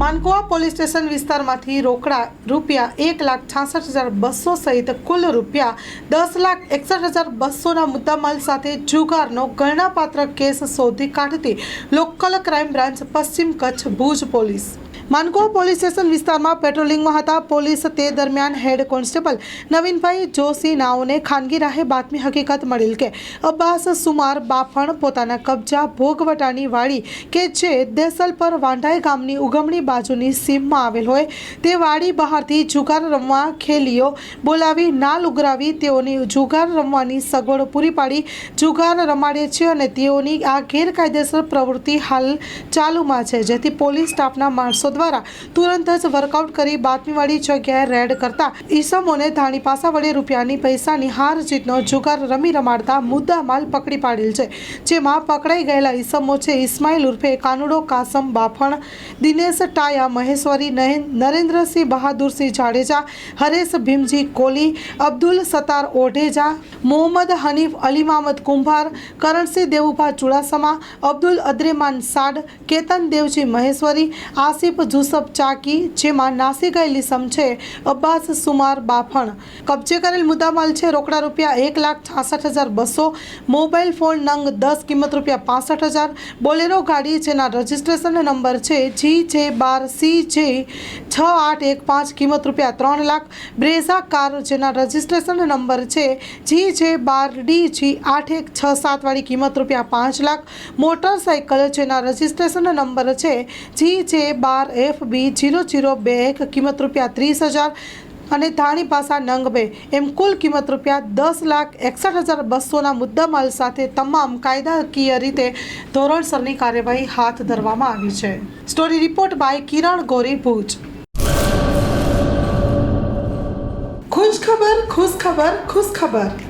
માનકોવા police station વિસ્તારમાંથી રોકડા રૂપિયા એક લાખ છાસઠ હજાર બસો સહિત કુલ રૂપિયા દસ લાખ એકસઠ હજાર બસોના મુદ્દામાલ સાથે જુગારનો ગણનાપાત્ર કેસ શોધી કાઢતી લોકલ ક્રાઇમ બ્રાન્ચ પશ્ચિમ Kutch Bhuj police. Mankuva police station વિસ્તારમાં પેટ્રોલિંગમાં હતા. પોલીસ તે દરમિયાન હેડ કોન્સ્ટેબલ નવીનભાઈ જોશી નાઓને ખાનગી રાહે બાતમી હકીકત મળેલ કે અબ્બાસ સુમાર બાફણ પોતાના કબજા ભોગવટાની વાડી કે જે દેસલ પર વાંઢાઈ ગામની ઉગમણી બાજુની સીમમાં આવેલ હોય તે વાડી બહારથી જુગાર રમવા ખેલીઓ બોલાવી નાલ ઉઘરાવી તેઓની જુગાર રમવાની સગવડ પૂરી પાડી. જુગાર રમાડે છે અને તેઓની આ ગેરકાયદેસર પ્રવૃત્તિ હાલ ચાલુમાં છે, જેથી પોલીસ સ્ટાફના માણસો દ્વારા તુરંત જ વર્કઆઉટ કરી બાતમીવાળી જગ્યાએ રેડ કરતા ઈસમોને ધાણી પાસા વડે રૂપિયાની પૈસાની હાર જીતનો જુગાર રમી રમાડતા મુદ્દા માલ પકડી પાડેલ છે. જેમાં પકડાઈ ગયેલા ઈસમો છે ઇસ્માઇલ ઉર્ફે કાનુડો, કાસમ, બાફણ, દિનેશ ટાયા, મહેશ્વરી નરેન્દ્રસિંહ બહાદુરસિંહ જાડેજા, હરેશ ભીમજી કોલી, અબ્દુલ સતાર ઓઢેજા, મોહમ્મદ હનીફ અલીમામદ કુંભાર, કરણસિંહ દેવુભા ચુડાસમા, અબ્દુલ અદ્રેમાન સાડ, કેતન દેવજી મહેશ્વરી, આસિફ જુસફ ચાકી, જેમાં નાસી ગયેલી સમ છે, અબ્બાસ સુમાર બાફણ. કબજે કરેલ મુદ્દામાલ છે, રોકડા રૂપિયા એક લાખ છાસઠ હજાર બસો, મોબાઈલ ફોન નંગ દસ, કિંમત રૂપિયા પાસઠ હજાર, બોલેરો ગાડી જેના રજિસ્ટ્રેશન નંબર છે, જી જે બાર, સી જે છ આઠ એક પાંચ, કિંમત રૂપિયા ત્રણ લાખ, બ્રેઝા કાર જેના રજિસ્ટ્રેશન નંબર છે, જી જે બાર, ડી જી આઠ એક છ સાતવાળી કિંમત રૂપિયા પાંચ લાખ મોટરસાઇકલ જેના રજિસ્ટ્રેશન નંબર છે, જી જે બાર એફ બી જીરો જીરો બે એક કિંમત રૂપિયા ત્રીસ હજાર અને થાણી પાસા નંગ બે. એમ કુલ કિંમત રૂપિયા દસ લાખ એકસઠ હજાર બસોના મુદ્દામાલ સાથે તમામ કાયદાકીય રીતે ધોરણસરની કાર્યવાહી હાથ ધરવામાં આવી છે. સ્ટોરી રિપોર્ટ બાય કિરણ ગોરી, ભુજ. ખુશ ખબર ખુશ ખબર ખુશ ખબર